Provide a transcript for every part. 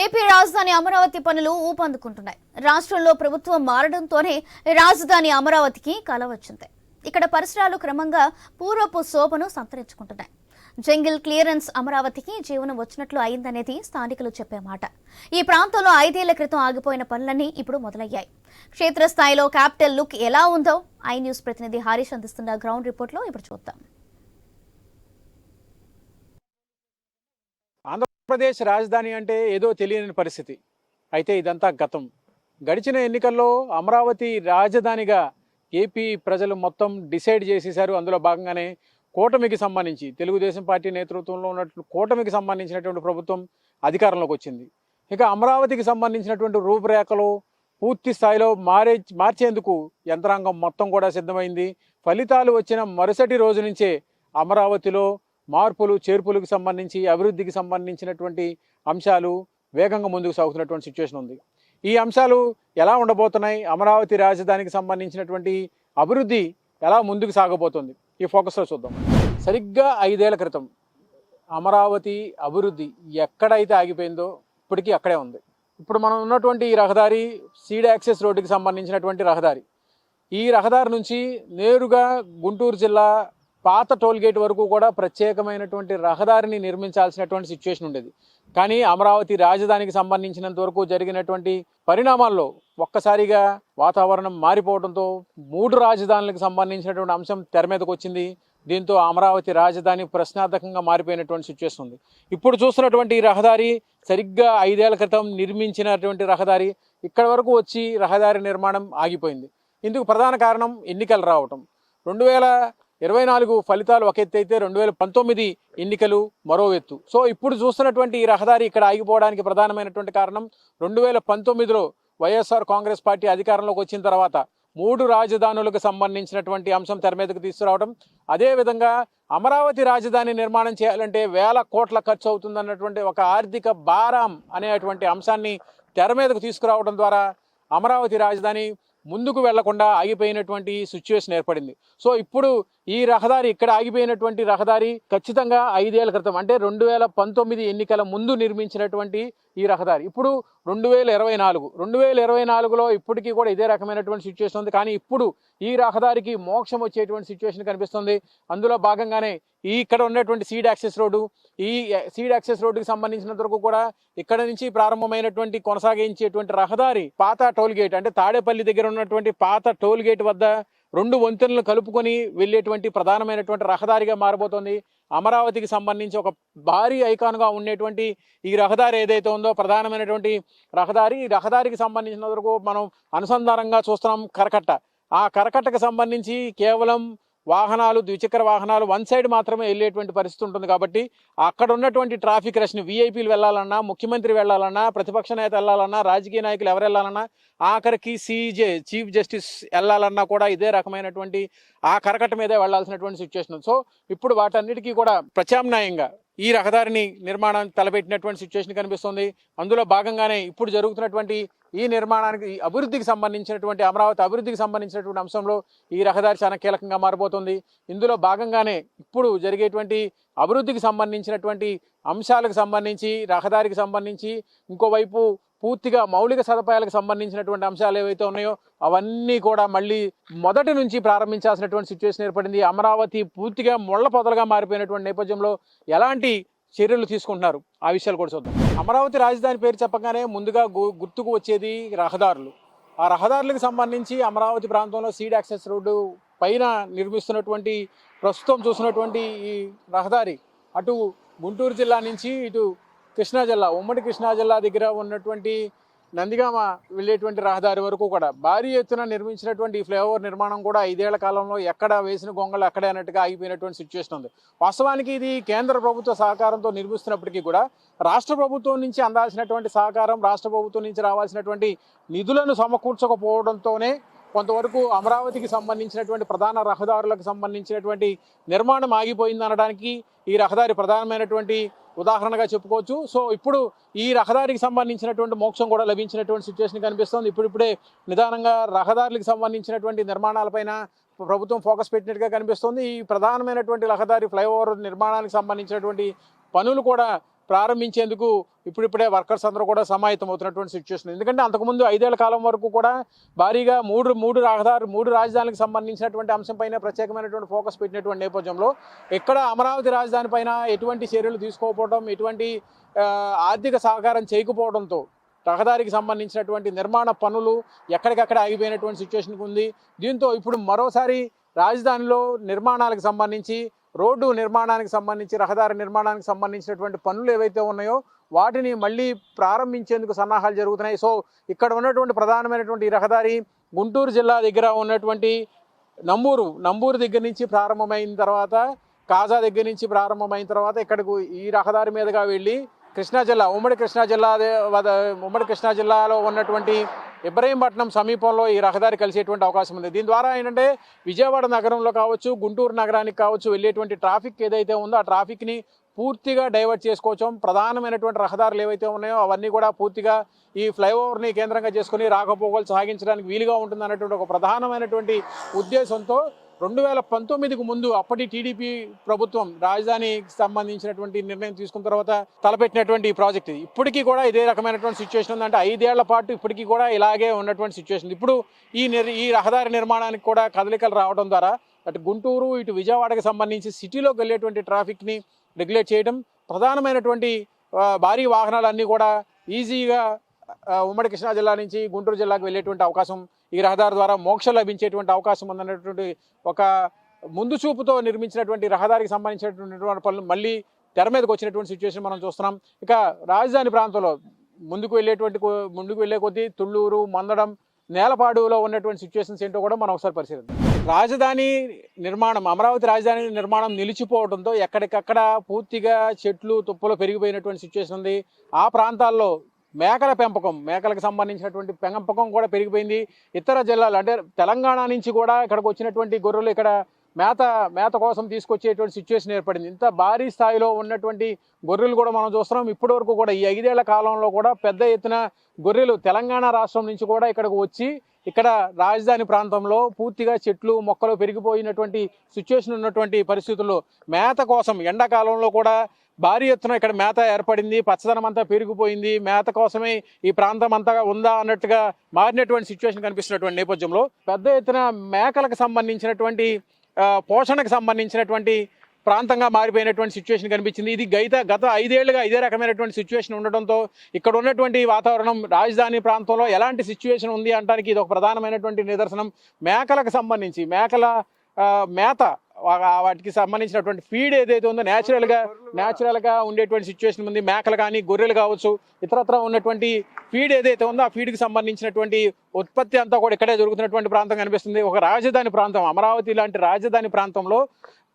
AP రాజధాని అమరావతి పనులు ఊపందుకుంటున్నాయి. రాష్ట్రంలో ప్రభుత్వం మారడంతోనే రాజధాని అమరావతికి కల వచ్చింది. ఇక్కడ పరిసరాలు క్రమంగా పూర్వపు శోభను సంతరించుకుంటున్నాయి. జంగిల్ క్లియరెన్స్ అమరావతికి జీవనం వచ్చినట్లు అయిందనేది స్థానికులు చెప్పే మాట. ఈ ప్రాంతంలో ఐదేళ్ళ క్రితం ఆగిపోయిన పనులన్నీ ఇప్పుడు మొదలయ్యాయి. క్షేత్రస్థాయిలో క్యాపిటల్ లుక్ ఎలా ఉందో ఐ న్యూస్ ప్రతినిధి హరీష్ అందిస్తున్న గ్రౌండ్ రిపోర్ట్లో ఇప్పుడు చూద్దాం. ఆంధ్రప్రదేశ్ రాజధాని అంటే ఏదో తెలియని పరిస్థితి. అయితే ఇదంతా గతం. గడిచిన ఎన్నికల్లో అమరావతి రాజధానిగా ఏపీ ప్రజలు మొత్తం డిసైడ్ చేసేశారు. అందులో భాగంగానే కూటమికి సంబంధించి తెలుగుదేశం పార్టీ నేతృత్వంలో ఉన్నట్లు కూటమికి సంబంధించినటువంటి ప్రభుత్వం అధికారంలోకి వచ్చింది. ఇక అమరావతికి సంబంధించినటువంటి రూపురేఖలు పూర్తి స్థాయిలో మారే మార్చేందుకు యంత్రాంగం మొత్తం కూడా సిద్ధమైంది. ఫలితాలు వచ్చిన మరుసటి రోజు నుంచే అమరావతిలో మార్పులు చేర్పులకు సంబంధించి అభివృద్ధికి సంబంధించినటువంటి అంశాలు వేగంగా ముందుకు సాగుతున్నటువంటి సిచ్యువేషన్ ఉంది. ఈ అంశాలు ఎలా ఉండబోతున్నాయి? అమరావతి రాజధానికి సంబంధించినటువంటి అభివృద్ధి ఎలా ముందుకు సాగబోతుంది? ఈ ఫోకస్లో చూద్దాం. సరిగ్గా ఐదేళ్ళ క్రితం అమరావతి అభివృద్ధి ఎక్కడైతే ఆగిపోయిందో ఇప్పటికీ అక్కడే ఉంది. ఇప్పుడు మనం ఉన్నటువంటి ఈ రహదారి సీడ్ యాక్సెస్ రోడ్డుకి సంబంధించినటువంటి రహదారి. ఈ రహదారి నుంచి నేరుగా గుంటూరు జిల్లా పాత టోల్గేట్ వరకు కూడా ప్రత్యేకమైనటువంటి రహదారిని నిర్మించాల్సినటువంటి సిచ్యువేషన్ ఉండేది. కానీ అమరావతి రాజధానికి సంబంధించినంత వరకు జరిగినటువంటి పరిణామాల్లో ఒక్కసారిగా వాతావరణం మారిపోవడంతో మూడు రాజధానులకు సంబంధించినటువంటి అంశం తెర మీదకు వచ్చింది. దీంతో అమరావతి రాజధాని ప్రశ్నార్థకంగా మారిపోయినటువంటి సిచ్యువేషన్ ఉంది. ఇప్పుడు చూస్తున్నటువంటి ఈ రహదారి సరిగ్గా ఐదేళ్ళ క్రితం నిర్మించినటువంటి రహదారి ఇక్కడ వరకు వచ్చి రహదారి నిర్మాణం ఆగిపోయింది. ఇందుకు ప్రధాన కారణం ఎన్నికలు రావటం. రెండు వేల ఇరవై నాలుగు ఫలితాలు ఒక ఎత్తు అయితే రెండు వేల పంతొమ్మిది ఎన్నికలు మరో ఎత్తు. సో ఇప్పుడు చూస్తున్నటువంటి ఈ రహదారి ఇక్కడ ఆగిపోవడానికి ప్రధానమైనటువంటి కారణం రెండు వేల పంతొమ్మిదిలో వైఎస్ఆర్ కాంగ్రెస్ పార్టీ అధికారంలోకి వచ్చిన తర్వాత మూడు రాజధానులకు సంబంధించినటువంటి అంశం తెర మీదకు తీసుకురావడం అదేవిధంగా అమరావతి రాజధాని నిర్మాణం చేయాలంటే వేల కోట్ల ఖర్చు అవుతుందన్నటువంటి ఒక ఆర్థిక భారం అనేటువంటి అంశాన్ని తెర మీదకు తీసుకురావడం ద్వారా అమరావతి రాజధాని ముందుకు వెళ్ళకుండా ఆగిపోయినటువంటి సిచ్యువేషన్ ఏర్పడింది. సో ఇప్పుడు ఈ రహదారి ఇక్కడ ఆగిపోయినటువంటి రహదారి ఖచ్చితంగా ఐదేళ్ళ క్రితం అంటే రెండు వేల పంతొమ్మిది ఎన్నికల ముందు నిర్మించినటువంటి ఈ రహదారి. ఇప్పుడు రెండు వేల ఇరవై నాలుగు. రెండు వేల ఇరవై నాలుగులో ఇప్పటికీ కూడా ఇదే రకమైనటువంటి సిచ్యువేషన్ ఉంది. కానీ ఇప్పుడు ఈ రహదారికి మోక్షం వచ్చేటువంటి సిచ్యువేషన్ కనిపిస్తుంది. అందులో భాగంగానే ఈ ఇక్కడ ఉన్నటువంటి సీడ్ యాక్సెస్ రోడ్డు ఈ సీడ్ యాక్సెస్ రోడ్డుకి సంబంధించినంత వరకు కూడా ఇక్కడ నుంచి ప్రారంభమైనటువంటి కొనసాగించేటువంటి రహదారి పాత టోల్ గేట్ అంటే తాడేపల్లి దగ్గర ఉన్నటువంటి పాత టోల్ గేట్ వద్ద రెండు వంతెనలు కలుపుకొని వెళ్ళేటువంటి ప్రధానమైనటువంటి రహదారిగా మారబోతోంది. అమరావతికి సంబంధించి ఒక భారీ ఐకాన్గా ఉండేటువంటి ఈ రహదారి ఏదైతే ఉందో ప్రధానమైనటువంటి రహదారి ఈ రహదారికి సంబంధించిన వరకు మనం అనుసంధానంగా చూస్తున్నాం కరకట్ట. ఆ కరకట్టకు సంబంధించి కేవలం వాహనాలు ద్విచక్ర వాహనాలు వన్ సైడ్ మాత్రమే వెళ్ళేటువంటి పరిస్థితి ఉంటుంది కాబట్టి అక్కడ ఉన్నటువంటి ట్రాఫిక్ రష్ని వీఐపీలు వెళ్ళాలన్నా ముఖ్యమంత్రి వెళ్ళాలన్నా ప్రతిపక్ష నేత వెళ్ళాలన్నా రాజకీయ నాయకులు ఎవరు వెళ్ళాలన్నా ఆఖరికి సీజే చీఫ్ జస్టిస్ వెళ్ళాలన్నా కూడా ఇదే రకమైనటువంటి ఆ కరకట్ట మీదే వెళ్ళాల్సినటువంటి సిచ్యువేషన్ సో ఇప్పుడు వాటన్నిటికీ కూడా ప్రత్యామ్నాయంగా ఈ రహదారిని నిర్మాణం తలపెట్టినటువంటి సిచ్యువేషన్ కనిపిస్తుంది. అందులో భాగంగానే ఇప్పుడు జరుగుతున్నటువంటి ఈ నిర్మాణానికి ఈ అభివృద్ధికి సంబంధించినటువంటి అమరావతి అభివృద్ధికి సంబంధించినటువంటి అంశంలో ఈ రహదారి చాలా కీలకంగా మారబోతుంది ఇందులో భాగంగానే ఇప్పుడు జరిగేటువంటి అభివృద్ధికి సంబంధించినటువంటి అంశాలకు సంబంధించి రహదారికి సంబంధించి ఇంకోవైపు పూర్తిగా మౌలిక సదుపాయాలకు సంబంధించినటువంటి అంశాలు ఏవైతే ఉన్నాయో అవన్నీ కూడా మళ్ళీ మొదటి నుంచి ప్రారంభించాల్సినటువంటి సిచ్యువేషన్ ఏర్పడింది. అమరావతి పూర్తిగా ముళ్ళ పొదలుగా మారిపోయినటువంటి నేపథ్యంలో ఎలాంటి చర్యలు తీసుకుంటున్నారు? ఆ విషయాలు కూడా చూద్దాం. అమరావతి రాజధాని పేరు చెప్పగానే ముందుగా గు- గుర్తుకు వచ్చేది రహదారులు. ఆ రహదారులకు సంబంధించి అమరావతి ప్రాంతంలో సీడ్ యాక్సెస్ రోడ్డు పైన నిర్మిస్తున్నటువంటి ప్రస్తుతం చూసినటువంటి ఈ రహదారి అటు గుంటూరు జిల్లా నుంచి ఇటు కృష్ణా జిల్లా ఉమ్మడి కృష్ణా జిల్లా దగ్గర ఉన్నటువంటి నందిగామ వెళ్ళేటువంటి రహదారి వరకు కూడా భారీ ఎత్తున నిర్మించినటువంటి ఈ ఫ్లైఓవర్ నిర్మాణం కూడా ఐదేళ్ళ కాలంలో ఎక్కడ వేసిన గొంగళి అక్కడే అన్నట్టుగా ఆగిపోయినటువంటి సిచ్యువేషన్ ఉంది. వాస్తవానికి ఇది కేంద్ర ప్రభుత్వ సహకారంతో నిర్మిస్తున్నప్పటికీ కూడా రాష్ట్ర ప్రభుత్వం నుంచి అందాల్సినటువంటి సహకారం రాష్ట్ర ప్రభుత్వం నుంచి రావాల్సినటువంటి నిధులను సమకూర్చకపోవడంతోనే కొంతవరకు అమరావతికి సంబంధించినటువంటి ప్రధాన రహదారులకు సంబంధించినటువంటి నిర్మాణం ఆగిపోయింది అనడానికి ఈ రహదారి ప్రధానమైనటువంటి ఉదాహరణగా చెప్పుకోవచ్చు. సో ఇప్పుడు ఈ రహదారికి సంబంధించినటువంటి మోక్షం కూడా లభించినటువంటి సిచ్యువేషన్ కనిపిస్తుంది. ఇప్పుడిప్పుడే నిదానంగా రహదారులకు సంబంధించినటువంటి నిర్మాణాలపైన ప్రభుత్వం ఫోకస్ పెట్టినట్టుగా కనిపిస్తుంది. ఈ ప్రధానమైనటువంటి రహదారి ఫ్లైఓవర్ నిర్మాణానికి సంబంధించినటువంటి పనులు కూడా ప్రారంభించేందుకు ఇప్పుడిప్పుడే వర్కర్స్ అందరూ కూడా సమాయత్తం అవుతున్నటువంటి సిచ్యువేషన్ ఎందుకంటే అంతకుముందు ఐదేళ్ళ కాలం వరకు కూడా భారీగా మూడు మూడు రహదారు మూడు రాజధానులకు సంబంధించినటువంటి అంశంపైన ప్రత్యేకమైనటువంటి ఫోకస్ పెట్టినటువంటి నేపథ్యంలో ఎక్కడ అమరావతి రాజధాని పైన ఎటువంటి చర్యలు తీసుకోకపోవడం ఎటువంటి ఆర్థిక సహకారం చేయకపోవడంతో రహదారికి సంబంధించినటువంటి నిర్మాణ పనులు ఎక్కడికక్కడ ఆగిపోయినటువంటి సిచ్యువేషన్ ఉంది. దీంతో ఇప్పుడు మరోసారి రాజధానిలో నిర్మాణాలకు సంబంధించి రోడ్డు నిర్మాణానికి సంబంధించి రహదారి నిర్మాణానికి సంబంధించినటువంటి పనులు ఏవైతే ఉన్నాయో వాటిని మళ్ళీ ప్రారంభించేందుకు సన్నాహాలు జరుగుతున్నాయి. సో ఇక్కడ ఉన్నటువంటి ప్రధానమైనటువంటి ఈ రహదారి గుంటూరు జిల్లా దగ్గర ఉన్నటువంటి నంబూరు నంబూరు దగ్గర నుంచి ప్రారంభమైన తర్వాత కాజా దగ్గర నుంచి ప్రారంభమైన తర్వాత ఇక్కడకు ఈ రహదారి మీదుగా వెళ్ళి కృష్ణా జిల్లా ఉమ్మడి కృష్ణా జిల్లా ఉమ్మడి కృష్ణా జిల్లాలో ఉన్నటువంటి ఇబ్రహీంపట్నం సమీపంలో ఈ రహదారి కలిసేటువంటి అవకాశం ఉంది. దీని ద్వారా ఏంటంటే విజయవాడ నగరంలో కావచ్చు గుంటూరు నగరానికి కావచ్చు వెళ్ళేటువంటి ట్రాఫిక్ ఏదైతే ఉందో ఆ ట్రాఫిక్ని పూర్తిగా డైవర్ట్ చేసుకోవచ్చు. ప్రధానమైనటువంటి రహదారులు ఏవైతే ఉన్నాయో అవన్నీ కూడా పూర్తిగా ఈ ఫ్లైఓవర్ని కేంద్రంగా చేసుకుని రాకపోకలు సాగించడానికి వీలుగా ఉంటుంది అన్నటువంటి ఒక ప్రధానమైనటువంటి ఉద్దేశంతో రెండు వేల పంతొమ్మిదికి ముందు అప్పటి టీడీపీ ప్రభుత్వం రాజధానికి సంబంధించినటువంటి నిర్ణయం తీసుకున్న తర్వాత తలపెట్టినటువంటి ఈ ప్రాజెక్ట్ ఇది. ఇప్పటికీ కూడా ఇదే రకమైనటువంటి సిచ్యువేషన్ ఉందంటే ఐదేళ్ళ పాటు ఇప్పటికీ కూడా ఇలాగే ఉన్నటువంటి సిచ్యువేషన్ ఇప్పుడు ఈ నిర్ ఈ రహదారి నిర్మాణానికి కూడా కదలికలు రావడం ద్వారా అటు గుంటూరు ఇటు విజయవాడకి సంబంధించి సిటీలోకి వెళ్ళేటువంటి ట్రాఫిక్ని రెగ్యులేట్ చేయడం ప్రధానమైనటువంటి భారీ వాహనాలన్నీ కూడా ఈజీగా ఉమ్మడి కృష్ణా జిల్లా నుంచి గుంటూరు జిల్లాకు వెళ్ళేటువంటి అవకాశం ఈ రహదారి ద్వారా మోక్షం లభించేటువంటి అవకాశం ఉందన్నటువంటి ఒక ముందు చూపుతో నిర్మించినటువంటి రహదారికి సంబంధించినటువంటి పనులు మళ్ళీ తెర మీదకి వచ్చినటువంటి సిచ్యువేషన్ మనం చూస్తున్నాం. ఇక రాజధాని ప్రాంతంలో ముందుకు వెళ్ళేటువంటి ముందుకు వెళ్ళే కొద్దీ తుళ్ళూరు మందడం నేలపాడులో ఉన్నటువంటి సిచ్యువేషన్స్ ఏంటో కూడా మనం ఒకసారి పరిశీలిద్దాం. రాజధాని నిర్మాణం అమరావతి రాజధాని నిర్మాణం నిలిచిపోవడంతో ఎక్కడికక్కడ పూర్తిగా చెట్లు తుప్పలు పెరిగిపోయినటువంటి సిచ్యువేషన్ ఉంది. ఆ ప్రాంతాల్లో మేకల పెంపకం మేకలకు సంబంధించినటువంటి పెంపకం కూడా పెరిగిపోయింది. ఇతర జిల్లాలు అంటే తెలంగాణ నుంచి కూడా ఇక్కడికి వచ్చినటువంటి గొర్రెలు ఇక్కడ మేత మేత కోసం తీసుకొచ్చేటువంటి సిచ్యువేషన్ ఏర్పడింది. ఇంత భారీ స్థాయిలో ఉన్నటువంటి గొర్రెలు కూడా మనం చూస్తున్నాం. ఇప్పటి వరకు కూడా ఈ ఐదేళ్ళ కాలంలో కూడా పెద్ద ఎత్తున గొర్రెలు తెలంగాణ రాష్ట్రం నుంచి కూడా ఇక్కడికి వచ్చి ఇక్కడ రాజధాని ప్రాంతంలో పూర్తిగా చెట్లు మొక్కలు పెరిగిపోయినటువంటి సిచ్యువేషన్ ఉన్నటువంటి పరిస్థితుల్లో మేత కోసం ఎండాకాలంలో కూడా భారీ ఎత్తున ఇక్కడ మేత ఏర్పడింది పచ్చదనం అంతా పెరిగిపోయింది మేత కోసమే ఈ ప్రాంతం అంతా ఉందా అన్నట్టుగా మారినటువంటి సిచ్యువేషన్ కనిపిస్తున్నటువంటి నేపథ్యంలో పెద్ద ఎత్తున మేకలకు సంబంధించినటువంటి పోషణకు సంబంధించినటువంటి ప్రాంతంగా మారిపోయినటువంటి సిచ్యువేషన్ కనిపించింది. ఇది గత గత ఐదేళ్ళుగా ఇదే రకమైనటువంటి సిచ్యువేషన్ ఉండడంతో ఇక్కడ ఉన్నటువంటి వాతావరణం రాజధాని ప్రాంతంలో ఎలాంటి సిచ్యువేషన్ ఉంది అంటానికి ఇది ఒక ప్రధానమైనటువంటి నిదర్శనం. మేకలకు సంబంధించి మేకల మేత వాటికి సంబంధించినటువంటి ఫీడ్ ఏదైతే ఉందో న్యాచురల్గా న్యాచురల్గా ఉండేటువంటి సిచ్యువేషన్ ఉంది. మేకలు కానీ గొర్రెలు కావచ్చు ఇతరత్ర ఉన్నటువంటి ఫీడ్ ఏదైతే ఉందో ఆ ఫీడ్కి సంబంధించినటువంటి ఉత్పత్తి అంతా కూడా ఇక్కడే జరుగుతున్నటువంటి ప్రాంతం కనిపిస్తుంది. ఒక రాజధాని ప్రాంతం అమరావతి లాంటి రాజధాని ప్రాంతంలో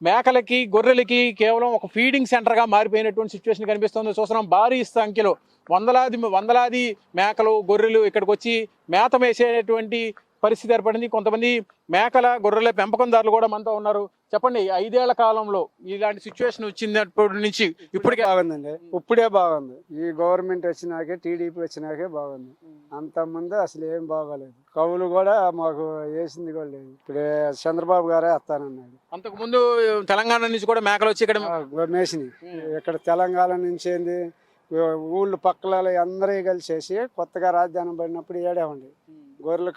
మేకలకి గొర్రెలకి కేవలం ఒక ఫీడింగ్ సెంటర్గా మారిపోయినటువంటి సిచ్యువేషన్ కనిపిస్తుంది. చూస్తున్నాం భారీ సంఖ్యలో వందలాది వందలాది మేకలు గొర్రెలు ఇక్కడికి వచ్చి మేత వేసేటువంటి పరిస్థితి ఏర్పడింది. కొంతమంది మేకల గొర్రెల పెంపకందారులు కూడా మనతో ఉన్నారు. చెప్పండి ఐదేళ్ళ కాలంలో ఇలాంటి సిచ్యువేషన్ వచ్చినప్పటి నుంచి ఇప్పటికే బాగుందండి. ఇప్పుడే బాగుంది. ఈ గవర్నమెంట్ వచ్చినాకే టీడీపీ వచ్చినాకే బాగుంది. అంత ముందు అసలు ఏం బాగోలేదు. కవులు కూడా మాకు వేసింది కూడా లేదు. ఇప్పుడే చంద్రబాబు గారే వస్తానన్నాడు. అంతకు ముందు తెలంగాణ నుంచి కూడా మేకలు వచ్చి ఇక్కడ ఆ, మేసిని ఇక్కడ తెలంగాణ నుంచి ఏంది? ఊళ్ళు పక్కల అందరూ కలిసేసి కొత్తగా రాజధాని పడినప్పుడు ఏడే ఉండి గొర్రెలు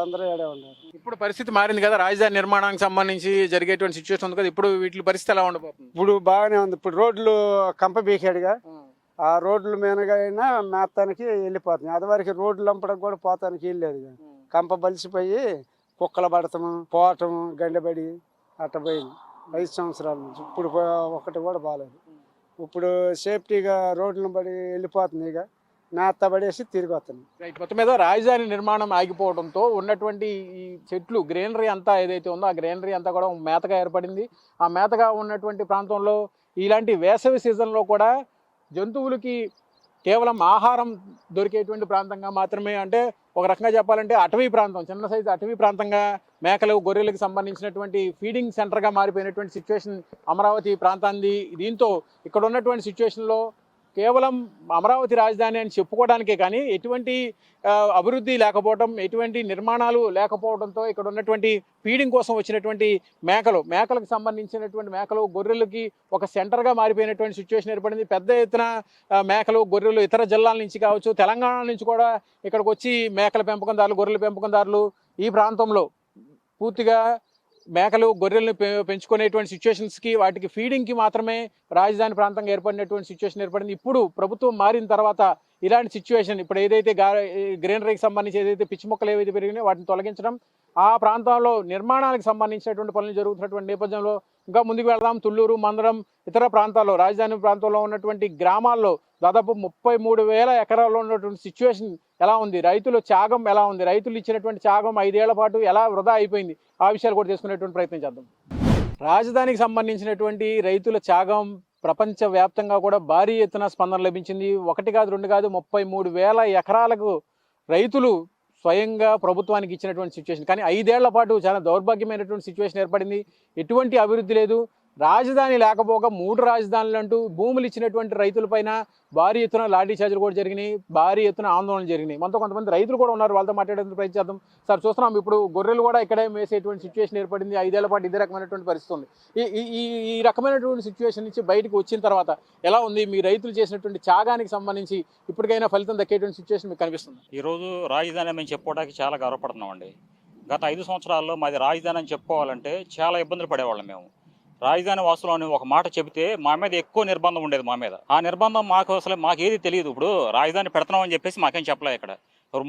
అందరూ ఏడే ఉన్నారు. ఇప్పుడు పరిస్థితి మారింది కదా రాజధాని నిర్మాణానికి సంబంధించి జరిగేటువంటి సిచ్యువేషన్ ఉంది కదా ఇప్పుడు వీటి పరిస్థితి ఎలా ఉండబోతుంది? ఇప్పుడు బాగానే ఉంది. ఇప్పుడు రోడ్లు కంప బీకాడుగా ఆ. రోడ్ల మీదగా అయినా మేస్తానికి వెళ్ళిపోతుంది. అదివరకు రోడ్లు లంపడం కూడా పోతానికి వెళ్ళలేదు కంప బలిసిపోయి కుక్కల పడటము పోవటము గండబడి అట్ట పోయింది. ఐదు సంవత్సరాల నుంచి. ఇప్పుడు ఒకటి కూడా బాగాలేదు. ఇప్పుడు సేఫ్టీగా రోడ్లను పడి వెళ్ళిపోతుంది ఇక. మేత పడేసి తిరిగి వస్తుంది రైట్ మొత్తం మీద రాజధాని నిర్మాణం ఆగిపోవడంతో ఉన్నటువంటి ఈ చెట్లు గ్రీనరీ అంతా ఏదైతే ఉందో ఆ గ్రీనరీ అంతా కూడా మేతగా ఏర్పడింది. ఆ మేతగా ఉన్నటువంటి ప్రాంతంలో ఇలాంటి వేసవి సీజన్లో కూడా జంతువులకి కేవలం ఆహారం దొరికేటువంటి ప్రాంతంగా మాత్రమే అంటే ఒక రకంగా చెప్పాలంటే అటవీ ప్రాంతం చిన్న సైజు అటవీ ప్రాంతంగా మేకలు గొర్రెలకు సంబంధించినటువంటి ఫీడింగ్ సెంటర్గా మారిపోయినటువంటి సిచ్యువేషన్ అమరావతి ప్రాంతాన్ని దీంతో ఇక్కడ ఉన్నటువంటి సిచ్యువేషన్లో కేవలం అమరావతి రాజధాని అని చెప్పుకోవడానికే కానీ ఎటువంటి అభివృద్ధి లేకపోవడం ఎటువంటి నిర్మాణాలు లేకపోవడంతో ఇక్కడ ఉన్నటువంటి ఫీడింగ్ కోసం వచ్చినటువంటి మేకలు మేకలకు సంబంధించినటువంటి మేకలు గొర్రెలకి ఒక సెంటర్గా మారిపోయినటువంటి సిచ్యువేషన్ ఏర్పడింది. పెద్ద ఎత్తున మేకలు గొర్రెలు ఇతర జిల్లాల నుంచి కావచ్చు తెలంగాణ నుంచి కూడా ఇక్కడికి వచ్చి మేకల పెంపకందారులు గొర్రెల పెంపకందారులు ఈ ప్రాంతంలో పూర్తిగా మేకలు గొర్రెలను పె- పెంచుకునేటువంటి సిచ్యువేషన్స్కి వాటికి ఫీడింగ్కి మాత్రమే రాజధాని ప్రాంతంగా ఏర్పడినటువంటి సిచ్యువేషన్ ఏర్పడింది. ఇప్పుడు ప్రభుత్వం మారిన తర్వాత ఇలాంటి సిచ్యువేషన్ ఇప్పుడు ఏదైతే గ్రీనరీకి సంబంధించి ఏదైతే పిచ్చి మొక్కలు ఏవైతే పెరిగినాయో వాటిని తొలగించడం ఆ ప్రాంతంలో నిర్మాణానికి సంబంధించినటువంటి పనులు జరుగుతున్నటువంటి నేపథ్యంలో ఇంకా ముందుకు వెళదాం. తుళ్ళూరు మందడం ఇతర ప్రాంతాల్లో రాజధాని ప్రాంతంలో ఉన్నటువంటి గ్రామాల్లో దాదాపు ముప్పై మూడు వేల ఎకరాల్లో ఉన్నటువంటి సిచ్యువేషన్ ఎలా ఉంది? రైతుల త్యాగం ఎలా ఉంది? రైతులు ఇచ్చినటువంటి త్యాగం ఐదేళ్ళ పాటు ఎలా వృధా అయిపోయింది? ఆ విషయాలు కూడా చేసుకునేటువంటి ప్రయత్నం చేద్దాం. రాజధానికి సంబంధించినటువంటి రైతుల త్యాగం ప్రపంచ వ్యాప్తంగా కూడా భారీ ఎత్తున స్పందన లభించింది. ఒకటి కాదు రెండు కాదు ముప్పై మూడు వేల ఎకరాలకు రైతులు స్వయంగా ప్రభుత్వానికి ఇచ్చినటువంటి సిచ్యువేషన్ కానీ ఐదేళ్ళ పాటు చాలా దౌర్భాగ్యమైనటువంటి సిచ్యువేషన్ ఏర్పడింది. ఎటువంటి అభివృద్ధి లేదు. రాజధాని లేకపోగా మూడు రాజధానులు అంటూ భూములు ఇచ్చినటువంటి రైతులపైన భారీ ఎత్తున లాఠీ చార్జీలు కూడా జరిగినాయి భారీ ఎత్తున ఆందోళనలు జరిగినాయి. మనతో కొంతమంది రైతులు కూడా ఉన్నారు వాళ్ళతో మాట్లాడేందుకు ప్రయత్నిద్దాం. సార్ చూస్తున్నాం ఇప్పుడు గొర్రెలు కూడా ఇక్కడే మేసేటువంటి సిచ్యువేషన్ ఏర్పడింది. ఐదేళ్ళ పాటు ఇదే రకమైనటువంటి పరిస్థితి ఉంది. ఈ ఈ- ఈ ఈ రకమైనటువంటి సిచ్యువేషన్ నుంచి బయటకు వచ్చిన తర్వాత ఎలా ఉంది? మీ రైతులు చేసినటువంటి త్యాగానికి సంబంధించి ఇప్పటికైనా ఫలితం దక్కేటువంటి సిచ్యువేషన్ మీకు కనిపిస్తుంది? ఈరోజు రాజధాని మేము చెప్పుకోవడానికి చాలా గర్వపడుతున్నామండి. గత ఐదు సంవత్సరాల్లో మాది రాజధాని అని చెప్పుకోవాలంటే చాలా ఇబ్బందులు పడేవాళ్ళం మేము. రాజధాని వాసులు అని ఒక మాట చెబితే మా మీద ఎక్కువ నిర్బంధం ఉండేది మా మీద. ఆ నిర్బంధం మాకు అసలు మాకు ఏది తెలియదు ఇప్పుడు. రాజధాని పెడతాం అని చెప్పేసి మాకేం చెప్పలే ఇక్కడ.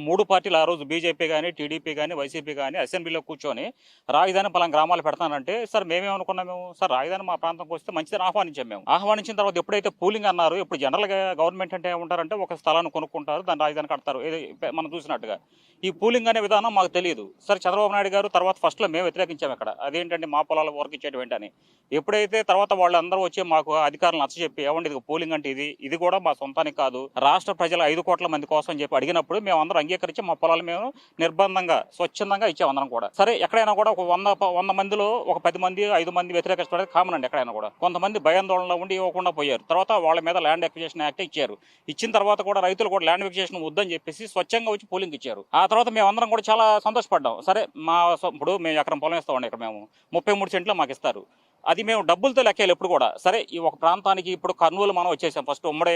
మూడు పార్టీలు ఆ రోజు బీజేపీ కానీ టీడీపీ కానీ వైసీపీ కానీ అసెంబ్లీలో కూర్చొని రాజధాని పలానా గ్రామాలు పెడతానంటే సార్ మేమేమనుకున్నాము మేము? సార్ రాజధాని మా ప్రాంతంకి వస్తే మంచిదని ఆహ్వానించాం మేము. ఆహ్వానించిన తర్వాత ఎప్పుడైతే పూలింగ్ అన్నారు ఇప్పుడు జనరల్గా గవర్నమెంట్ అంటే ఏమంటారంటే ఒక స్థలాన్ని కొనుక్కుంటారు దాని రాజధాని కడతారు. ఇది మనం చూసినట్టుగా. ఈ పూలింగ్ అనే విధానం మాకు తెలియదు సార్ చంద్రబాబు నాయుడు గారు తర్వాత ఫస్ట్లో మేము వ్యతిరేకించాము ఇక్కడ. అదేంటంటే మా పొలాల వరకు ఇచ్చేటువంటి అని. ఎప్పుడైతే తర్వాత వాళ్ళందరూ వచ్చి మాకు అధికారులు నచ్చజెప్పి ఏమండి ఇది పూలింగ్ అంటే ఇది ఇది కూడా మా సొంతానికి కాదు. రాష్ట్ర ప్రజల ఐదు కోట్ల మంది కోసం చెప్పి అడిగినప్పుడు మేము అందరం అంగీకరించి మా పొలాలు మేము నిర్బంధంగా స్వచ్ఛందంగా ఇచ్చాం కూడా. సరే ఎక్కడైనా కూడా ఒక వంద వంద మందిలో ఒక పది మంది ఐదు మంది వ్యతిరేకించడం కామన్ అండి ఎక్కడైనా కూడా. కొంతమంది భయాందోళనలో ఉండి ఇవ్వకుండా పోయారు. తర్వాత వాళ్ళ మీద ల్యాండ్ ఎక్విజేషన్ యాక్ట్ ఇచ్చారు. ఇచ్చిన తర్వాత కూడా రైతులు కూడా ల్యాండ్ ఎక్విజేషన్ వద్దని చెప్పేసి స్వచ్ఛంగా వచ్చి పోలింగ్ ఇచ్చారు. ఆ తర్వాత మేము అందరం కూడా చాలా సంతోషపడ్డాం. సరే మా ఇప్పుడు మేము ఎకరం పొలం ఇస్తామండి ఇక్కడ మేము. ముప్పై మూడు సెంట్లు మాకు ఇస్తారు. అది మేము డబ్బులతో లెక్కేయాలి ఎప్పుడు కూడా. సరే ఈ ఒక ప్రాంతానికి ఇప్పుడు కర్నూలు మనం వచ్చేసాం. ఫస్ట్ ఉమ్మడి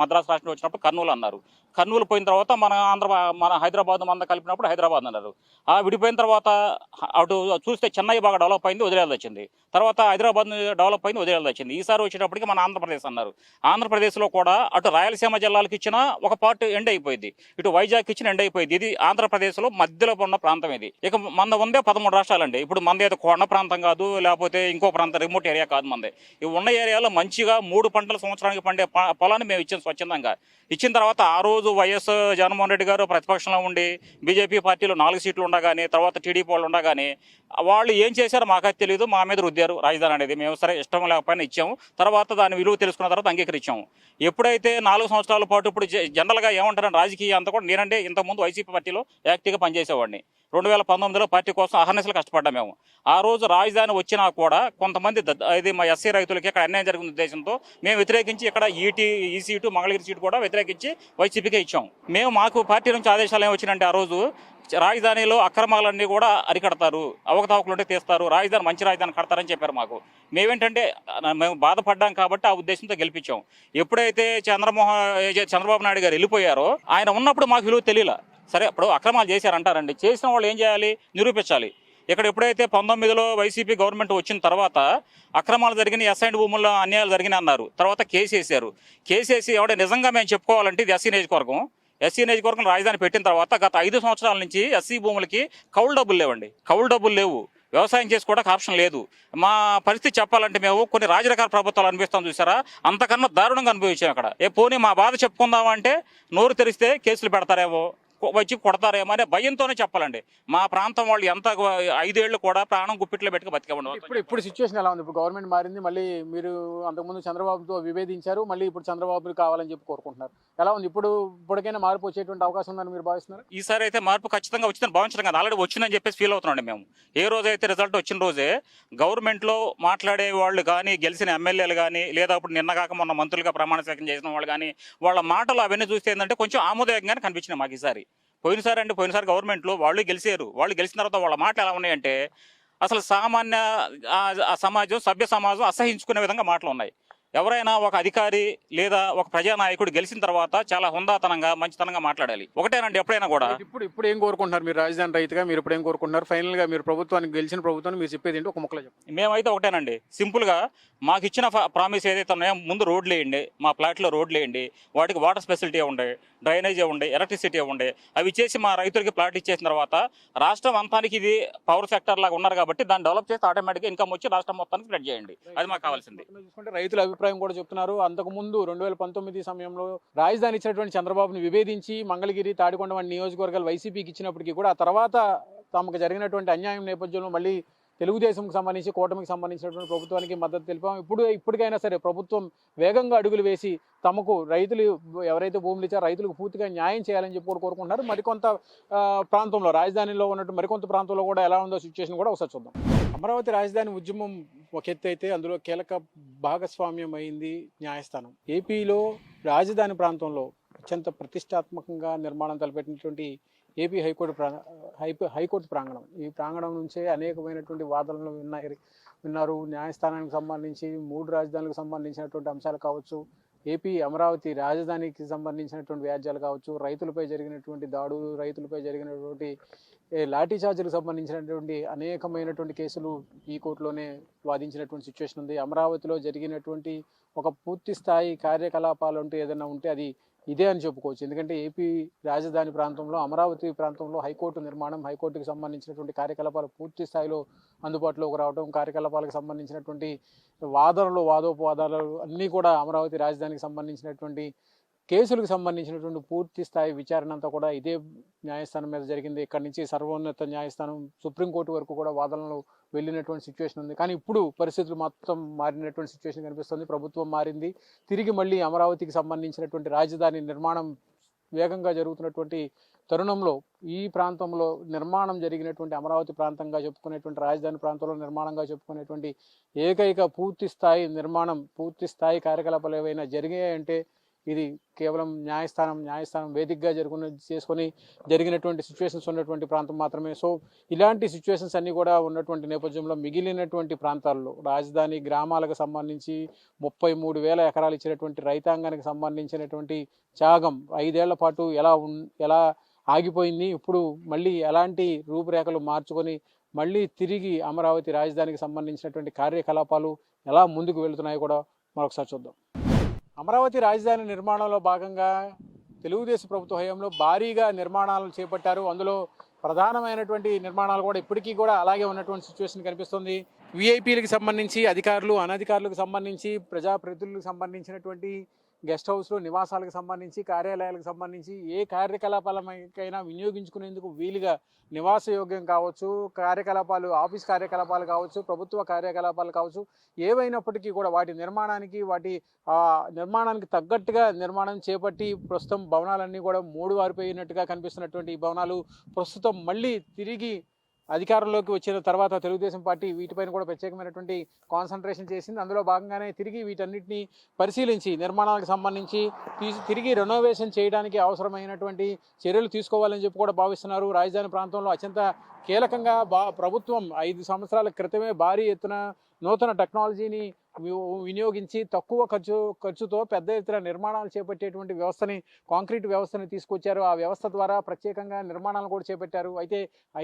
మద్రాసు రాష్ట్రం వచ్చినప్పుడు కర్నూలు అన్నారు. కర్నూలు పోయిన తర్వాత మన ఆంధ్ర మన హైదరాబాద్ మన కలిపినప్పుడు హైదరాబాద్ అన్నారు. ఆ విడిపోయిన తర్వాత అటు చూస్తే చెన్నై బాగా డెవలప్ అయింది వదిలేయాల్సి వచ్చింది. తర్వాత హైదరాబాద్ డెవలప్ అయింది వదిలేయాల్సి వచ్చింది. ఈసారి వచ్చేటప్పటికి మన ఆంధ్రప్రదేశ్ అన్నారు. ఆంధ్రప్రదేశ్లో కూడా అటు రాయలసీమ జిల్లాలకు ఇచ్చిన ఒక పార్ట్ ఎండ్ అయిపోయింది. ఇటు వైజాగ్ ఇచ్చిన ఎండ్ అయిపోయింది. ఇది ఆంధ్రప్రదేశ్లో మధ్యలో ఉన్న ప్రాంతం ఇది. ఇక మన ఉందే పదమూడు రాష్ట్రాలండి. ఇప్పుడు మనది అయితే కొండ ప్రాంతం కాదు లేకపోతే ఇంకో ప్రాంతం రిమోట్ ఏరియా కాదు మంది. ఈ ఉన్న ఏరియాలో మంచిగా మూడు పంటల సంవత్సరానికి పండే పొలాన్ని మేము ఇచ్చాం స్వచ్ఛందంగా. ఇచ్చిన తర్వాత ఆ రోజు వైఎస్ జగన్మోహన్ రెడ్డి గారు ప్రతిపక్షంలో ఉండి బీజేపీ పార్టీలో నాలుగు సీట్లు ఉండగానే తర్వాత టీడీపీ వాళ్ళు ఉండగానే వాళ్ళు ఏం చేశారో మాకైతే తెలియదు మా మీద రుద్దారు రాజధాని అనేది మేము సరే ఇష్టం లేకపోయినా ఇచ్చాము. తర్వాత దాని విలువ తెలుసుకున్న తర్వాత అంగీకరించాము. ఎప్పుడైతే నాలుగు సంవత్సరాల పాటు ఇప్పుడు జనరల్గా ఏమంటారని రాజకీయ అంతా కూడా నేనంటే ఇంతకుముందు వైసీపీ పార్టీలో యాక్టివ్గా పనిచేసేవాడిని. రెండు వేల పంతొమ్మిదిలో పార్టీ కోసం అహర్నిశలు కష్టపడ్డాం మేము. ఆ రోజు రాజధాని వచ్చినా కూడా కొంతమంది ఇది మా ఎస్సీ రైతులకి ఇక్కడ అన్యాయం జరిగిన ఉద్దేశంతో మేము వ్యతిరేకించి ఇక్కడ ఈటీ ఈ సీటు మంగళగిరి సీటు కూడా వ్యతిరేకించి వైసీపీకే ఇచ్చాం. మేము మాకు పార్టీ నుంచి ఆదేశాలు ఏమి వచ్చినంటే ఆ రోజు రాజధానిలో అక్రమాలన్నీ కూడా అరికడతారు అవకతవకలుంటే తీస్తారు రాజధాని మంచి రాజధాని కడతారని చెప్పారు మాకు. మేమేంటంటే మేము బాధపడ్డాం కాబట్టి ఆ ఉద్దేశంతో గెలిపించాం. ఎప్పుడైతే చంద్రమోహన్ చంద్రబాబు నాయుడు గారు వెళ్ళిపోయారో ఆయన ఉన్నప్పుడు మాకు విలువ తెలియలే. సరే ఇప్పుడు అక్రమాలు చేశారంటారండి. చేసిన వాళ్ళు ఏం చేయాలి? నిరూపించాలి. ఇక్కడ ఎప్పుడైతే పంతొమ్మిదిలో వైసీపీ గవర్నమెంట్ వచ్చిన తర్వాత అక్రమాలు జరిగిన ఎస్ఐండ్ భూముల్లో అన్యాయాలు జరిగినాయి అన్నారు. తర్వాత కేసు వేసారు కేసు వేసి ఎవడ నిజంగా మేము చెప్పుకోవాలంటే ఇది ఎస్సీ నియోజకవర్గం. ఎస్సీ నియోజకవర్గం రాజధాని పెట్టిన తర్వాత గత ఐదు సంవత్సరాల నుంచి ఎస్సీ భూములకి కౌలు డబ్బులు లేవండి. కౌలు డబ్బులు లేవు. వ్యవసాయం చేసుకోవడానికి ఆప్షన్ లేదు. మా పరిస్థితి చెప్పాలంటే మేము కొన్ని రాజరకాల ప్రభుత్వాలు అనిపిస్తాం చూసారా? అంతకన్నా దారుణంగా అనుభవించాం అక్కడ. ఏ పోనీ మా బాధ చెప్పుకుందామంటే నోరు తెరిస్తే కేసులు పెడతారేమో. వచ్చి కొడతారేమో అనే భయంతోనే చెప్పాలండి. మా ప్రాంతం వాళ్ళు ఎంత ఐదేళ్ళు కూడా ప్రాణం గుప్పిట్లో పెట్టుకు బతికే ఇప్పుడు ఇప్పుడు సిచ్యువేషన్ ఎలా ఉంది? ఇప్పుడు గవర్నమెంట్ మారింది మళ్ళీ మీరు అంతకుముందు చంద్రబాబుతో విభేదించారు మళ్ళీ ఇప్పుడు చంద్రబాబు కావాలని చెప్పి కోరుకుంటున్నారు. ఎలా ఉంది? ఇప్పుడు ఇప్పటికైనా మార్పు వచ్చేటువంటి అవకాశం ఉందని మీరు భావిస్తున్నారు? ఈసారి అయితే మార్పు ఖచ్చితంగా వచ్చిందని భావించడం కదా. ఆల్రెడీ వచ్చిందని చెప్పేసి ఫీల్ అవుతున్నాండి మేము. ఏ రోజైతే రిజల్ట్ వచ్చిన రోజే గవర్నమెంట్లో మాట్లాడే వాళ్ళు కానీ గెలిచిన ఎమ్మెల్యేలు కానీ లేదా ఇప్పుడు నిన్న కాక మొన్న మంత్రులుగా ప్రమాణ స్వీకారం చేసిన వాళ్ళు కానీ వాళ్ళ మాటలు అవన్నీ చూస్తే ఏంటంటే కొంచెం ఆమోదయోగంగానే కనిపించినాయి మాకు ఈసారి. పోయినసారి అంటే పోయినసారి గవర్నమెంట్లో వాళ్ళు గెలిచారు. వాళ్ళు గెలిచిన తర్వాత వాళ్ళ మాటలు ఎలా ఉన్నాయంటే అసలు సామాన్య ఆ సమాజం సభ్య సమాజం అసహించుకునే విధంగా మాటలు ఉన్నాయి. ఎవరైనా ఒక అధికారి లేదా ఒక ప్రజానాయకుడు గెలిచిన తర్వాత చాలా హుందాతనంగా మంచితనంగా మాట్లాడాలి. ఒకటేనండి ఎప్పుడైనా కూడా. ఇప్పుడు ఇప్పుడు ఏం కోరుకుంటున్నారు మీరు రాజధాని రైతుగా? మీరు ఇప్పుడు ఏం కోరుకుంటున్నారు? ఫైనల్గా మీరు ప్రభుత్వానికి గెలిచిన ప్రభుత్వాన్ని మీరు చెప్పేది ఏంటి? ఒక ముక్కలో చెప్పండి. మేమైతే ఒకటేనండి. సింపుల్గా మాకు ఇచ్చిన ప్రామిస్ ఏదైతే ఉన్నాయో ముందు రోడ్లు వేయండి. మా ప్లాట్లో రోడ్లు వేయండి. వాటికి వాటర్ ఫెసిలిటీ ఉండే డ్రైనేజ్ ఉండే ఎలక్ట్రిసిటీ ఉండే. అవి ఇచ్చేసి మా రైతులకి ప్లాట్ ఇచ్చేసిన తర్వాత రాష్ట్రం అంతానికి ఇది పవర్ సెక్టర్ లాగా ఉన్నారు కాబట్టి దాన్ని డెవలప్ చేస్తే ఆటోమేటిక్గా ఇన్కమ్ వచ్చి రాష్ట్రం మొత్తానికి స్ప్రెడ్ చేయండి. అది మాకు కావాల్సింది. రైతుల అభిప్రాయం కూడా చెప్తున్నారు. అంతకు ముందు రెండు వేల పంతొమ్మిది సమయంలో రాజధాని ఇచ్చినటువంటి చంద్రబాబుని విభేదించి మంగళగిరి తాడికొండ వంటి నియోజకవర్గాలు వైసీపీకి ఇచ్చినప్పటికీ కూడా ఆ తర్వాత తమకు జరిగినటువంటి అన్యాయం నేపథ్యంలో మళ్ళీ తెలుగుదేశంకి సంబంధించి కూటమికి సంబంధించినటువంటి ప్రభుత్వానికి మద్దతు తెలిపాం. ఇప్పుడు ఇప్పటికైనా సరే ప్రభుత్వం వేగంగా అడుగులు వేసి తమకు రైతులు ఎవరైతే భూములు ఇచ్చారో రైతులకు పూర్తిగా న్యాయం చేయాలని చెప్పి కూడా కోరుకుంటున్నారు. మరికొంత ప్రాంతంలో రాజధానిలో ఉన్నట్టు మరికొంత ప్రాంతంలో కూడా ఎలా ఉందో సిచ్యువేషన్ కూడా ఒకసారి చూద్దాం. అమరావతి రాజధాని ఉద్యమం ఒక ఎత్తు అయితే అందులో కీలక భాగస్వామ్యం అయింది న్యాయస్థానం. ఏపీలో రాజధాని ప్రాంతంలో అత్యంత ప్రతిష్టాత్మకంగా నిర్మాణం తలపెట్టినటువంటి ఏపీ హైకోర్టు ప్రా హైకోర్టు ప్రాంగణం. ఈ ప్రాంగణం నుంచే అనేకమైనటువంటి వాదనలు విన్నారు విన్నారు. న్యాయస్థానానికి సంబంధించి మూడు రాజధానులకు సంబంధించినటువంటి అంశాలు కావచ్చు ఏపీ అమరావతి రాజధానికి సంబంధించినటువంటి వ్యాజ్యాలు కావచ్చు రైతులపై జరిగినటువంటి దాడులు రైతులపై జరిగినటువంటి లాఠీ చార్జీలకు సంబంధించినటువంటి అనేకమైనటువంటి కేసులు ఈ కోర్టులోనే వాదించినటువంటి సిచ్యువేషన్ ఉంది. అమరావతిలో జరిగినటువంటి ఒక పూర్తి స్థాయి కార్యకలాపాలు అంటూ ఏదైనా ఉంటే అది ఇదే అని చెప్పుకోవచ్చు. ఎందుకంటే ఏపీ రాజధాని ప్రాంతంలో అమరావతి ప్రాంతంలో హైకోర్టు నిర్మాణం హైకోర్టుకి సంబంధించినటువంటి కార్యకలాపాలు పూర్తి స్థాయిలో అందుబాటులోకి రావడం కార్యకలాపాలకు సంబంధించినటువంటి వాదనలు వాదోపవాదాలు అన్నీ కూడా అమరావతి రాజధానికి సంబంధించినటువంటి కేసులకు సంబంధించినటువంటి పూర్తి స్థాయి విచారణ అంతా కూడా ఇదే న్యాయస్థానం మీద జరిగింది. ఇక్కడి నుంచి సర్వోన్నత న్యాయస్థానం సుప్రీంకోర్టు వరకు కూడా వాదనలు వెళ్ళినటువంటి సిచ్యువేషన్ ఉంది. కానీ ఇప్పుడు పరిస్థితులు మొత్తం మారినటువంటి సిచ్యువేషన్ కనిపిస్తుంది. ప్రభుత్వం మారింది. తిరిగి మళ్ళీ అమరావతికి సంబంధించినటువంటి రాజధాని నిర్మాణం వేగంగా జరుగుతున్నటువంటి తరుణంలో ఈ ప్రాంతంలో నిర్మాణం జరిగినటువంటి అమరావతి ప్రాంతంగా చెప్పుకునేటువంటి రాజధాని ప్రాంతంలో నిర్మాణంగా చెప్పుకునేటువంటి ఏకైక పూర్తి స్థాయి నిర్మాణం పూర్తి స్థాయి కార్యకలాపాలు ఏవైనా జరిగాయంటే ఇది కేవలం న్యాయస్థానం న్యాయస్థానం వేదికగా జరుగున చేసుకొని జరిగినటువంటి సిచ్యువేషన్స్ ఉన్నటువంటి ప్రాంతం మాత్రమే. సో ఇలాంటి సిచ్యువేషన్స్ అన్నీ కూడా ఉన్నటువంటి నేపథ్యంలో మిగిలినటువంటి ప్రాంతాల్లో రాజధాని గ్రామాలకు సంబంధించి ముప్పై మూడు వేల ఎకరాలు ఇచ్చినటువంటి రైతాంగానికి సంబంధించినటువంటి త్యాగం ఐదేళ్ళ పాటు ఎలా ఉన్ ఎలా ఆగిపోయింది ఇప్పుడు మళ్ళీ ఎలాంటి రూపురేఖలు మార్చుకొని మళ్ళీ తిరిగి అమరావతి రాజధానికి సంబంధించినటువంటి కార్యకలాపాలు ఎలా ముందుకు వెళుతున్నాయో కూడా మరొకసారి చూద్దాం. అమరావతి రాజధాని నిర్మాణంలో భాగంగా తెలుగుదేశం ప్రభుత్వ హయాంలో భారీగా నిర్మాణాలు చేపట్టారు. అందులో ప్రధానమైనటువంటి నిర్మాణాలు కూడా ఇప్పటికీ కూడా అలాగే ఉన్నటువంటి సిచ్యువేషన్ కనిపిస్తుంది. విఐపీలకు సంబంధించి అధికారులు అనధికారులకు సంబంధించి ప్రజాప్రతినిధులకు సంబంధించినటువంటి గెస్ట్ హౌస్లు నివాసాలకు సంబంధించి కార్యాలయాలకు సంబంధించి ఏ కార్యకలాపాలకైనా వినియోగించుకునేందుకు వీలుగా నివాస యోగ్యం కావచ్చు కార్యకలాపాలు ఆఫీస్ కార్యకలాపాలు కావచ్చు ప్రభుత్వ కార్యకలాపాలు కావచ్చు ఏవైనప్పటికీ కూడా వాటి నిర్మాణానికి వాటి నిర్మాణానికి తగ్గట్టుగా నిర్మాణం చేపట్టి ప్రస్తుతం భవనాలన్నీ కూడా మూడు వారిపోయినట్టుగా కనిపిస్తున్నటువంటి ఈ భవనాలు ప్రస్తుతం మళ్ళీ తిరిగి అధికారంలోకి వచ్చిన తర్వాత తెలుగుదేశం పార్టీ వీటిపైన కూడా ప్రత్యేకమైనటువంటి కాన్సన్ట్రేషన్ చేసింది. అందులో భాగంగానే తిరిగి వీటన్నిటిని పరిశీలించి నిర్మాణాలకు సంబంధించి తిరిగి రెనోవేషన్ చేయడానికి అవసరమైనటువంటి చర్యలు తీసుకోవాలని చెప్పి కూడా భావిస్తున్నారు. రాజధాని ప్రాంతంలో అత్యంత కీలకంగా ప్రభుత్వం ఐదు సంవత్సరాల క్రితమే భారీ ఎత్తున నూతన టెక్నాలజీని వినియోగించి తక్కువ ఖర్చు ఖర్చుతో పెద్ద ఎత్తున నిర్మాణాలు చేపట్టేటువంటి వ్యవస్థని కాంక్రీట్ వ్యవస్థని తీసుకొచ్చారు. ఆ వ్యవస్థ ద్వారా ప్రత్యేకంగా నిర్మాణాలు కూడా చేపట్టారు. అయితే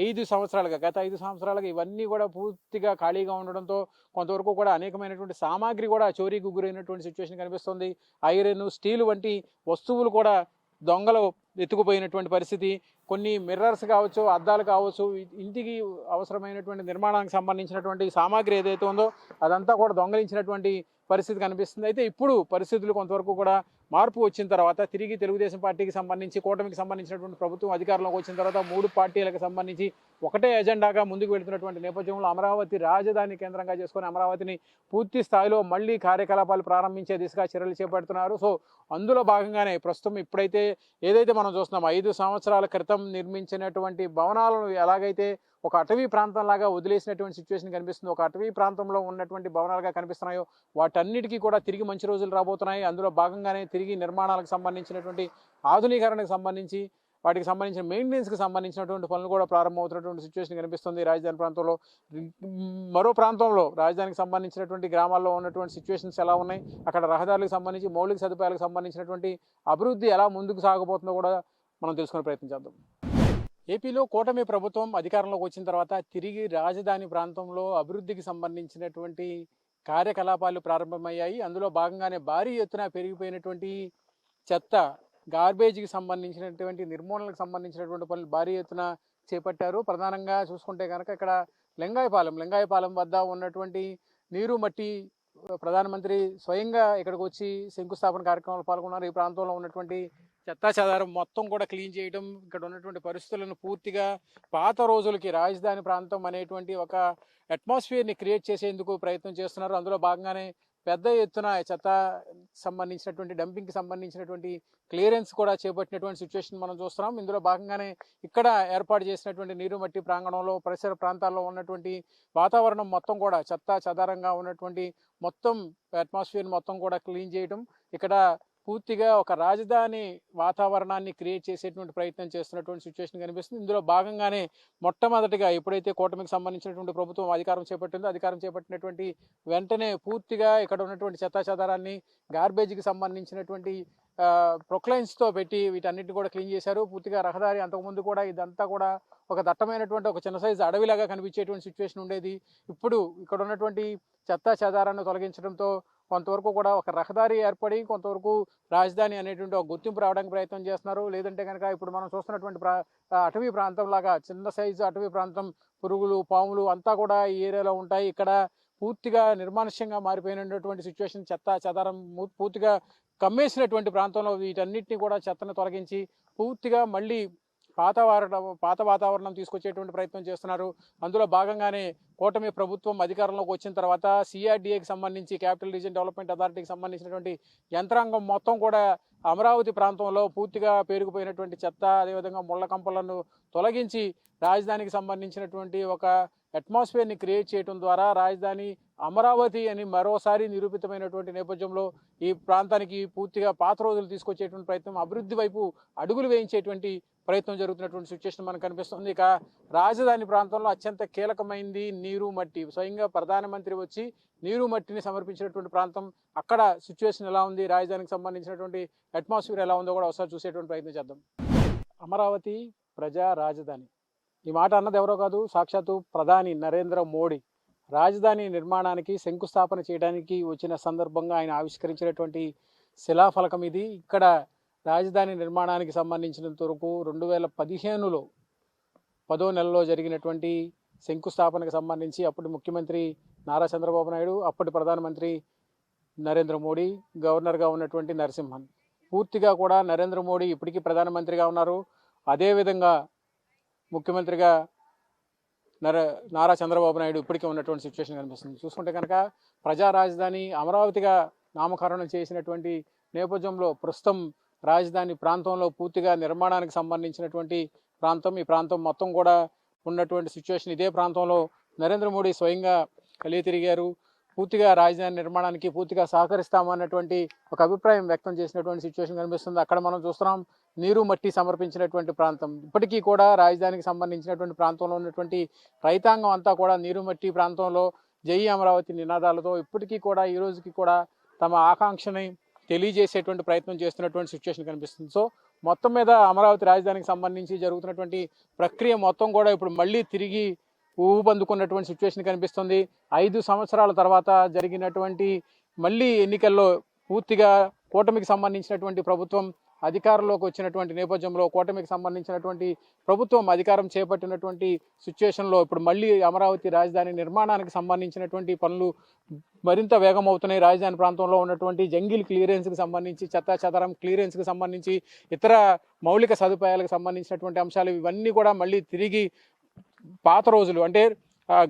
ఐదు సంవత్సరాలుగా గత ఐదు సంవత్సరాలుగా ఇవన్నీ కూడా పూర్తిగా ఖాళీగా ఉండడంతో కొంతవరకు కూడా అనేకమైనటువంటి సామాగ్రి కూడా చోరీకి గురైనటువంటి సిచ్యువేషన్ కనిపిస్తుంది. ఐరన్ స్టీల్ వంటి వస్తువులు కూడా దొంగలు ఎత్తుకుపోయినటువంటి పరిస్థితి. కొన్ని మిర్రర్స్ కావచ్చు అద్దాలు కావచ్చు ఇంటికి అవసరమైనటువంటి నిర్మాణానికి సంబంధించినటువంటి సామాగ్రి ఏదైతే ఉందో అదంతా కూడా దొంగలించినటువంటి పరిస్థితి కనిపిస్తుంది. అయితే ఇప్పుడు పరిస్థితులు కొంతవరకు కూడా మార్పు వచ్చిన తర్వాత తిరిగి తెలుగుదేశం పార్టీకి సంబంధించి కూటమికి సంబంధించినటువంటి ప్రభుత్వం అధికారంలోకి వచ్చిన తర్వాత మూడు పార్టీలకు సంబంధించి ఒకటే ఎజెండాగా ముందుకు వెళ్తున్నటువంటి నేపథ్యంలో అమరావతి రాజధాని కేంద్రంగా చేసుకొని అమరావతిని పూర్తి స్థాయిలో మళ్ళీ కార్యకలాపాలు ప్రారంభించే దిశగా చర్యలు చేపడుతున్నారు. సో అందులో భాగంగానే ప్రస్తుతం ఇప్పుడైతే ఏదైతే మనం చూస్తున్నాం ఐదు సంవత్సరాల క్రితం నిర్మించినటువంటి భవనాలను ఎలాగైతే ఒక అటవీ ప్రాంతంలాగా వదిలేసినటువంటి సిచ్యువేషన్ కనిపిస్తుంది ఒక అటవీ ప్రాంతంలో ఉన్నటువంటి భవనాలుగా కనిపిస్తున్నాయో వాటన్నిటికీ కూడా తిరిగి మంచి రోజులు రాబోతున్నాయి. అందులో భాగంగానే తిరిగి నిర్మాణాలకు సంబంధించినటువంటి ఆధునీకరణకు సంబంధించి వాటికి సంబంధించిన మెయింటెనెన్స్కి సంబంధించినటువంటి పనులు కూడా ప్రారంభమవుతున్నటువంటి సిచ్యువేషన్ కనిపిస్తుంది. రాజధాని ప్రాంతంలో మరో ప్రాంతంలో రాజధానికి సంబంధించినటువంటి గ్రామాల్లో ఉన్నటువంటి సిచ్యువేషన్స్ ఎలా ఉన్నాయి? అక్కడ రహదారులకు సంబంధించి మౌలిక సదుపాయాలకు సంబంధించినటువంటి అభివృద్ధి ఎలా ముందుకు సాగబోతుందో కూడా మనం తెలుసుకునే ప్రయత్నం చేద్దాం. ఏపీలో కూటమి ప్రభుత్వం అధికారంలోకి వచ్చిన తర్వాత తిరిగి రాజధాని ప్రాంతంలో అభివృద్ధికి సంబంధించినటువంటి కార్యకలాపాలు ప్రారంభమయ్యాయి. అందులో భాగంగానే భారీ ఎత్తున పెరిగిపోయినటువంటి చెత్త గార్బేజ్కి సంబంధించినటువంటి నిర్మూలనకు సంబంధించినటువంటి పనులు భారీ ఎత్తున చేపట్టారు. ప్రధానంగా చూసుకుంటే కనుక ఇక్కడ లింగాయపాలెం లింగాయపాలెం వద్ద ఉన్నటువంటి నీరు మట్టి ప్రధానమంత్రి స్వయంగా ఇక్కడికి వచ్చి శంకుస్థాపన కార్యక్రమాలు పాల్గొన్నారు. ఈ ప్రాంతంలో ఉన్నటువంటి చెత్తా చెదారం మొత్తం కూడా క్లీన్ చేయడం ఇక్కడ ఉన్నటువంటి పరిస్థితులను పూర్తిగా పాత రోజులకి రాజధాని ప్రాంతం అనేటువంటి ఒక అట్మాస్ఫియర్ని క్రియేట్ చేసేందుకు ప్రయత్నం చేస్తున్నారు. అందులో భాగంగానే పెద్ద ఎత్తున చెత్త సంబంధించినటువంటి డంపింగ్కి సంబంధించినటువంటి క్లియరెన్స్ కూడా చేపట్టినటువంటి సిచ్యువేషన్ మనం చూస్తున్నాం. ఇందులో భాగంగానే ఇక్కడ ఏర్పాటు చేసినటువంటి నీరు మట్టి ప్రాంగణంలో పరిసర ప్రాంతాల్లో ఉన్నటువంటి వాతావరణం మొత్తం కూడా చెత్త చదారంగా ఉన్నటువంటి మొత్తం అట్మాస్ఫియర్ మొత్తం కూడా క్లీన్ చేయడం ఇక్కడ పూర్తిగా ఒక రాజధాని వాతావరణాన్ని క్రియేట్ చేసేటువంటి ప్రయత్నం చేస్తున్నటువంటి సిచ్యువేషన్ కనిపిస్తుంది. ఇందులో భాగంగానే మొట్టమొదటిగా ఎప్పుడైతే కూటమికి సంబంధించినటువంటి ప్రభుత్వం అధికారం చేపట్టిందో అధికారం చేపట్టినటువంటి వెంటనే పూర్తిగా ఇక్కడ ఉన్నటువంటి చెత్తాచెదారాన్ని గార్బేజ్కి సంబంధించినటువంటి ప్రొక్లైన్స్తో పెట్టి వీటన్నిటిని కూడా క్లీన్ చేశారు. పూర్తిగా రహదారి అంతకుముందు కూడా ఇదంతా కూడా ఒక దట్టమైనటువంటి ఒక చిన్న సైజు అడవిలాగా కనిపించేటువంటి సిచ్యువేషన్ ఉండేది. ఇప్పుడు ఇక్కడ ఉన్నటువంటి చెత్తా చెదారాన్ని తొలగించడంతో కొంతవరకు కూడా ఒక రహదారి ఏర్పడి కొంతవరకు రాజధాని అనేటువంటి ఒక గుర్తింపు రావడానికి ప్రయత్నం చేస్తున్నారు. లేదంటే కనుక ఇప్పుడు మనం చూస్తున్నటువంటి ప్రా అటవీ ప్రాంతం లాగా చిన్న సైజు అటవీ ప్రాంతం పురుగులు పాములు అంతా కూడా ఈ ఏరియాలో ఉంటాయి. ఇక్కడ పూర్తిగా నిర్మానుష్యంగా మారిపోయినటువంటి సిచ్యువేషన్ చెత్త చెదారం పూర్తిగా కమ్మేసినటువంటి ప్రాంతంలో వీటన్నిటిని కూడా చెత్తను తొలగించి పూర్తిగా మళ్ళీ పాత వారణం పాత వాతావరణం తీసుకొచ్చేటువంటి ప్రయత్నం చేస్తున్నారు. అందులో భాగంగానే కూటమి ప్రభుత్వం అధికారంలోకి వచ్చిన తర్వాత సిఆర్డీఏకి సంబంధించి క్యాపిటల్ రీజన్ డెవలప్మెంట్ అథారిటీకి సంబంధించినటువంటి యంత్రాంగం మొత్తం కూడా అమరావతి ప్రాంతంలో పూర్తిగా పేరుకుపోయినటువంటి చెత్త అదేవిధంగా ముళ్ళ కంపలను తొలగించి రాజధానికి సంబంధించినటువంటి ఒక అట్మాస్ఫియర్ని క్రియేట్ చేయడం ద్వారా రాజధాని అమరావతి అని మరోసారి నిరూపితమైనటువంటి నేపథ్యంలో ఈ ప్రాంతానికి పూర్తిగా పాత రోజులు తీసుకొచ్చేటువంటి ప్రయత్నం అభివృద్ధి వైపు అడుగులు వేయించేటువంటి ప్రయత్నం జరుగుతున్నటువంటి సిచ్యువేషన్ మనకు కనిపిస్తుంది. ఇక రాజధాని ప్రాంతంలో అత్యంత కీలకమైంది నీరు మట్టి. స్వయంగా ప్రధానమంత్రి వచ్చి నీరు మట్టిని సమర్పించినటువంటి ప్రాంతం అక్కడ సిచ్యువేషన్ ఎలా ఉంది? రాజధానికి సంబంధించినటువంటి అట్మాస్ఫియర్ ఎలా ఉందో కూడా ఒకసారి చూసేటువంటి ప్రయత్నం చేద్దాం. అమరావతి ప్రజా రాజధాని. ఈ మాట అన్నది ఎవరో కాదు సాక్షాత్తు ప్రధాని నరేంద్ర మోడీ. రాజధాని నిర్మాణానికి శంకుస్థాపన చేయడానికి వచ్చిన సందర్భంగా ఆయన ఆవిష్కరించినటువంటి శిలాఫలకం ఇది. ఇక్కడ రాజధాని నిర్మాణానికి సంబంధించినంత వరకు రెండు వేల పదిహేనులో పదో నెలలో జరిగినటువంటి శంకుస్థాపనకు సంబంధించి అప్పటి ముఖ్యమంత్రి నారా చంద్రబాబు నాయుడు అప్పటి ప్రధానమంత్రి నరేంద్ర మోడీ గవర్నర్గా ఉన్నటువంటి నరసింహన్. పూర్తిగా కూడా నరేంద్ర మోడీ ఇప్పటికీ ప్రధానమంత్రిగా ఉన్నారు. అదేవిధంగా ముఖ్యమంత్రిగా నర నారా చంద్రబాబు నాయుడు ఇప్పటికే ఉన్నటువంటి సిచ్యువేషన్ కనిపిస్తుంది. చూసుకుంటే కనుక ప్రజా రాజధాని అమరావతిగా నామకరణం చేసినటువంటి నేపథ్యంలో ప్రస్తుతం రాజధాని ప్రాంతంలో పూర్తిగా నిర్మాణానికి సంబంధించినటువంటి ప్రాంతం ఈ ప్రాంతం మొత్తం కూడా ఉన్నటువంటి సిచ్యువేషన్ ఇదే ప్రాంతంలో నరేంద్ర మోడీ స్వయంగా కలిగి తిరిగారు పూర్తిగా రాజధాని నిర్మాణానికి పూర్తిగా సహకరిస్తామన్నటువంటి ఒక అభిప్రాయం వ్యక్తం చేసినటువంటి సిచ్యువేషన్ కనిపిస్తుంది. అక్కడ మనం చూస్తున్నాం నీరు మట్టి సమర్పించినటువంటి ప్రాంతం. ఇప్పటికీ కూడా రాజధానికి సంబంధించినటువంటి ప్రాంతంలో ఉన్నటువంటి రైతాంగం అంతా కూడా నీరు మట్టి ప్రాంతంలో జై అమరావతి నినాదాలతో ఇప్పటికీ కూడా ఈ రోజుకి కూడా తమ ఆకాంక్షని తెలియజేసేటువంటి ప్రయత్నం చేస్తున్నటువంటి సిచ్యువేషన్ కనిపిస్తుంది. సో మొత్తం మీద అమరావతి రాజధానికి సంబంధించి జరుగుతున్నటువంటి ప్రక్రియ మొత్తం కూడా ఇప్పుడు మళ్ళీ తిరిగి ఊపందుకున్నటువంటి సిచ్యువేషన్ కనిపిస్తుంది. ఐదు సంవత్సరాల తర్వాత జరిగినటువంటి మళ్ళీ ఎన్నికల్లో పూర్తిగా కూటమికి సంబంధించినటువంటి ప్రభుత్వం అధికారంలోకి వచ్చినటువంటి నేపథ్యంలో కూటమికి సంబంధించినటువంటి ప్రభుత్వం అధికారం చేపట్టినటువంటి సిచ్యువేషన్లో ఇప్పుడు మళ్ళీ అమరావతి రాజధాని నిర్మాణానికి సంబంధించినటువంటి పనులు మరింత వేగం అవుతున్నాయి రాజధాని ప్రాంతంలో ఉన్నటువంటి జంగిల్ క్లియరెన్స్కి సంబంధించి చెత్త చెదరం క్లియరెన్స్కి సంబంధించి ఇతర మౌలిక సదుపాయాలకు సంబంధించినటువంటి అంశాలు ఇవన్నీ కూడా మళ్ళీ తిరిగి పాత రోజులు అంటే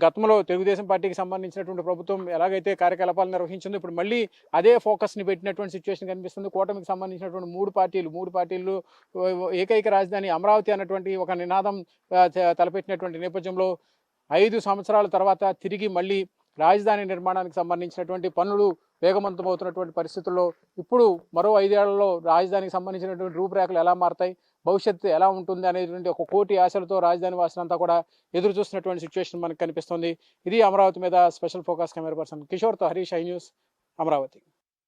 గతంలో తెలుగుదేశం పార్టీకి సంబంధించినటువంటి ప్రభుత్వం ఎలాగైతే కార్యకలాపాలు నిర్వహించిందో ఇప్పుడు మళ్ళీ అదే ఫోకస్ని పెట్టినటువంటి సిచ్యువేషన్ కనిపిస్తుంది. కూటమికి సంబంధించినటువంటి మూడు పార్టీలు మూడు పార్టీలు ఏకైక రాజధాని అమరావతి అన్నటువంటి ఒక నినాదం త- తలపెట్టినటువంటి నేపథ్యంలో ఐదు సంవత్సరాల తర్వాత తిరిగి మళ్ళీ రాజధాని నిర్మాణానికి సంబంధించినటువంటి పనులు వేగవంతమవుతున్నటువంటి పరిస్థితుల్లో ఇప్పుడు మరో ఐదేళ్ళలో రాజధానికి సంబంధించినటువంటి రూపురేఖలు ఎలా మారతాయి? భవిష్యత్తు ఎలా ఉంటుంది అనేటువంటి ఒక కోటి ఆశలతో రాజధాని వాసులంతా కూడా ఎదురు చూస్తున్నటువంటి సిచ్యువేషన్ మనకు కనిపిస్తుంది. ఇది అమరావతి మీద స్పెషల్ ఫోకస్ కెమెరా పర్సన్ కిషోర్తో హరీష్ ఐ న్యూస్ అమరావతి.